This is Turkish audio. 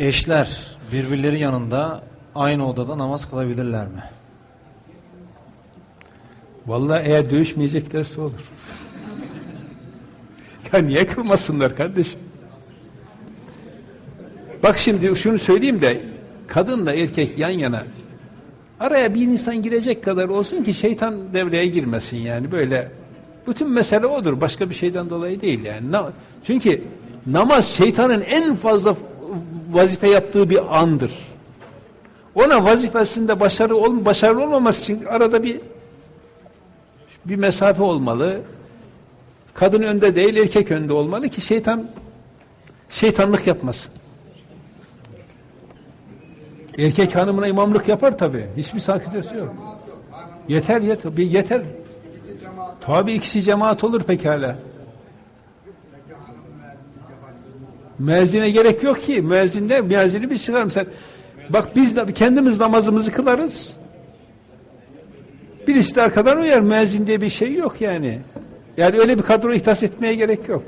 Eşler birbirleri yanında aynı odada namaz kılabilirler mi? Vallahi eğer dövüşmeyeceklerse olur. ya niye kılmasınlar kardeşim? Bak şimdi şunu söyleyeyim de kadınla erkek yan yana araya bir insan girecek kadar olsun ki şeytan devreye girmesin yani böyle. Bütün mesele odur. Başka bir şeyden dolayı değil yani. Çünkü namaz şeytanın en fazla vazife yaptığı bir andır. Ona vazifesinde başarı ol, başarılı olmaması için arada bir bir mesafe olmalı. Kadın önde değil, erkek önde olmalı ki şeytan şeytanlık yapmasın. Erkek hanımına imamlık yapar tabi. Hiçbir sakıncası yok. Yeter yeter. Bir yeter. Tabi ikisi cemaat olur pekala. Müezzine gerek yok ki. Müezzinde müezzini biz çıkarım sen. Bak biz de kendimiz namazımızı kılarız. Birisi de arkadan uyar. Müezzin diye bir şey yok yani. Yani öyle bir kadro ihtas etmeye gerek yok.